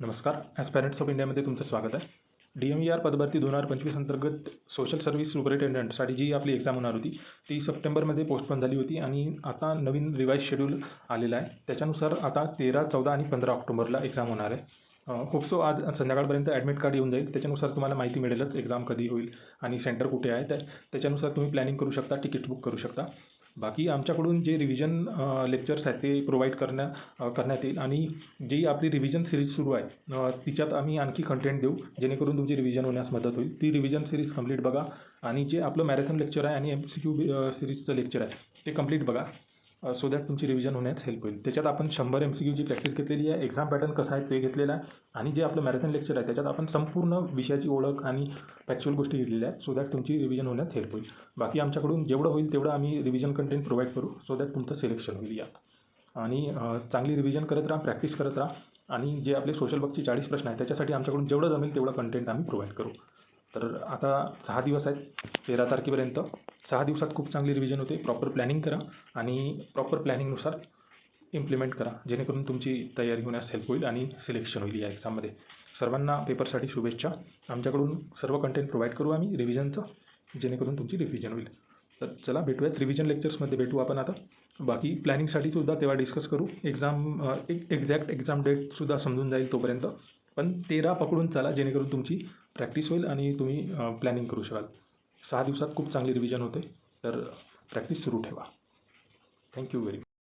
नमस्कार. ॲस्पायरंट्स ऑफ इंडियामध्ये तुमचं स्वागत आहे. डी एम ई आर पदभरती दोन हजार पंचवीस अंतर्गत सोशल सर्व्हिस सुपरिटेंडंटसाठी जी आपली एक्झाम होणार होती ती सप्टेंबरमध्ये पोस्टपोन झाली होती आणि आता नवीन रिवाईज शेड्यूल आलेला आहे. त्याच्यानुसार आता तेरा चौदा आणि पंधरा ऑक्टोबरला एक्झाम होणार आहे. होपसो आज संध्याकाळपर्यंत ॲडमिट कार्ड येऊन जाईल. त्याच्यानुसार तुम्हाला माहिती मिळेलच एक्झाम कधी होईल आणि सेंटर कुठे आहे. त्या त्याच्यानुसार तुम्ही प्लॅनिंग करू शकता तिकीट बुक करू शकता. बाकी आमच्याकडून जे रिव्हिजन लेक्चर्स आहेत ते प्रोव्हाइड करण्या करण्यात येईल. आणि जी आपली रिव्हिजन सिरीज सुरू आहे तिच्यात आम्ही आणखी कंटेंट देऊ जेणेकरून तुमची रिव्हिजन होण्यास मदत होईल. ती रिव्हिजन सिरीज कंप्लीट बघा. आणि जे आपलं मॅरेथॉन लेक्चर आहे आणि एम सी क्यू सिरीजचं लेक्चर आहे ते कंप्लीट बघा. सो दॅट तुमची रिव्हिजन होण्यास हेल्प होईल. त्याच्यात आपण शंभर एम सी क्यूची प्रॅक्टिस घेतलेली आहे एक्झाम पॅटर्न कसा आहे ते घेतलेलं आहे आणि जे आपलं मॅरेथॉन लेक्चर आहे त्याच्यात आपण संपूर्ण विषयाची ओळख आणि फॅक्च्युअल गोष्टी घेतलेल्या आहेत सो दॅट तुमची रिव्हिजन होण्यास हेल्प होईल. बाकी आमच्याकडून जेवढं होईल तेवढं आम्ही रिव्हिजन कंटेंट प्रोव्हाइड करू सो दॅट तुमचं सिलेक्शन होईल यात. आणि चांगली रिव्हिजन करत राहा प्रॅक्टिस करत राहा आणि जे आपले सोशल वर्कचे चाळीस प्रश्न आहेत त्याच्यासाठी आमच्याकडून जेवढं जमेल तेवढं कंटेंट आम्ही प्रोव्हाइड करू. तर आता सहा दिवस आहेत तेरा तारखेपर्यंत. सहा दिवसात खूप चांगली रिव्हिजन होते. प्रॉपर प्लॅनिंग करा आणि प्रॉपर प्लॅनिंगनुसार इम्प्लिमेंट करा. जेणेकरून तुमची तयारी होण्यास हेल्प होईल आणि सिलेक्शन होईल या एक्झाममध्ये सर्वांना पेपरसाठी शुभेच्छा. आमच्याकडून सर्व कंटेंट प्रोव्हाइड करू आम्ही रिव्हिजनचं जेणेकरून तुमची रिव्हिजन होईल. तर चला भेटूयात रिव्हिजन लेक्चर्समध्ये भेटू आपण आता. बाकी प्लॅनिंगसाठी सुद्धा तेव्हा डिस्कस करू. एक्झाम एक एक्झॅक्ट एक्झाम डेटसुद्धा समजून जाईल तोपर्यंत. पण तेरा पकडून चला जेणेकरून तुमची प्रॅक्टिस होईल आणि तुम्ही प्लॅनिंग करू शकाल. सहा दिवसात खूप चांगली रिव्हिजन होते. तर प्रॅक्टिस सुरू ठेवा. Thank you very much